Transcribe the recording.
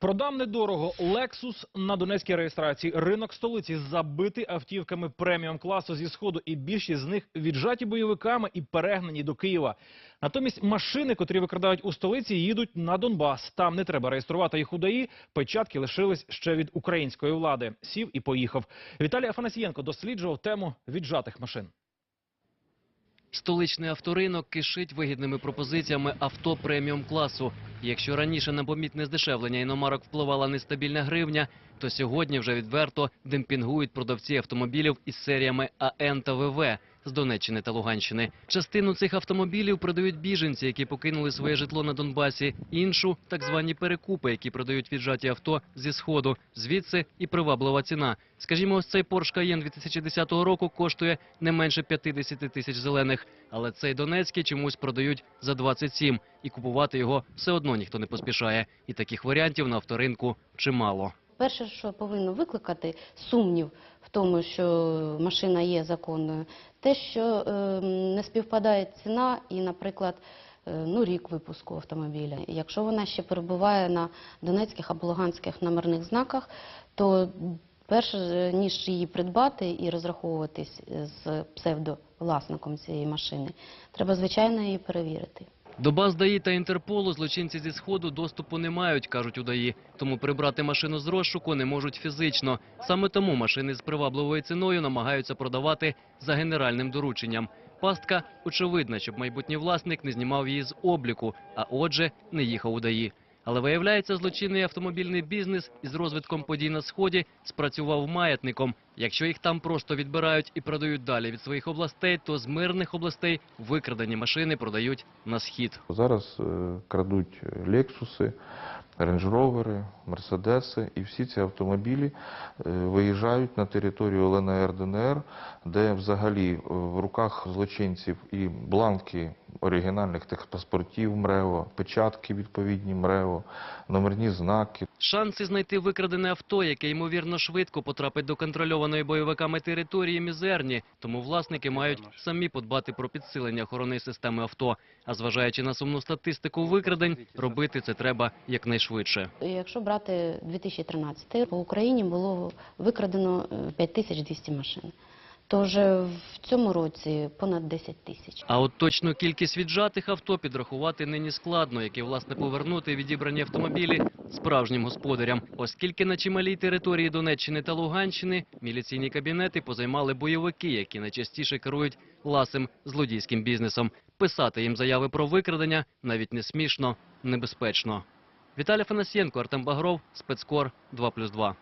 Продам недорого Lexus на донецькій реєстрації. Ринок столиці забитий автівками преміум класу зі сходу, і більшість з них віджаті бойовиками і перегнані до Києва. Натомість машини, котрі викрадають у столиці, їдуть на Донбас. Там не треба реєструвати їх у ДАІ. Печатки лишились ще від української влади. Сів і поїхав. Віталій Афанасієнко досліджував тему віджатих машин. Столичний авторинок кишить вигідними пропозиціями авто преміум класу. Якщо раніше на помітне здешевлення іномарок впливала нестабільна гривня, то сьогодні вже відверто демпінгують продавці автомобілів із серіями АН та ВВ з Донеччини та Луганщини. Частину цих автомобілів продають біженці, які покинули своє житло на Донбасі. Іншу так звані перекупи, які продають віджаті авто зі сходу. Звідси і приваблива ціна. Скажімо, ось цей Porsche Cayenne 2010 року коштує не менше 50 тисяч зелених, але цей донецький чомусь продають за 27, і купувати його все одно ніхто не поспішає. І таких варіантів на авторинку чимало. Перше, що повинно викликати сумнів в тому, що машина є законною, те, що е, не співпадає ціна і, наприклад, е, ну, рік випуску автомобіля. Якщо вона ще перебуває на донецьких або луганських номерних знаках, то перше, ніж її придбати і розраховуватись з псевдовласником цієї машини, треба, звичайно, її перевірити. До баз ДАІ та Інтерполу злочинці зі сходу доступу не мають, кажуть у ДАІ. Тому прибрати машину з розшуку не можуть фізично. Саме тому машини з привабливою ціною намагаються продавати за генеральним дорученням. Пастка очевидна, щоб майбутній власник не знімав її з обліку, а отже, не їхав у ДАІ. Але виявляється, злочинний автомобільний бізнес із розвитком подій на сході спрацював маятником. Якщо їх там просто відбирають і продають далі від своїх областей, то з мирних областей викрадені машини продають на схід. Зараз е, крадуть лексуси, рейндж-ровери, мерседеси, і всі ці автомобілі е, виїжджають на територію ЛНР ДНР, де взагалі е, в руках злочинців і бланки оригінальних техпаспортів МРЕВО, печатки відповідні МРЕВО, номерні знаки. Шанси знайти викрадене авто, яке ймовірно швидко потрапить до контрольованої бойовиками території, мізерні. Тому власники мають самі подбати про підсилення охоронної системи авто. А зважаючи на сумну статистику викрадень, робити це треба якнайшвидше. Якщо брати 2013 по Україні було викрадено е, 5200 машин, то вже в цьому році понад 10 тисяч. А от точну кількість віджатих авто підрахувати нині складно, які власне повернути відібрані автомобілі справжнім господарям, оскільки на чималій території Донеччини та Луганщини міліційні кабінети позаймали бойовики, які найчастіше керують ласим злодійським бізнесом. Писати їм заяви про викрадення навіть не смішно, небезпечно. Віталій Фанасьєнко, Артем Багров, спецкор 2+,2.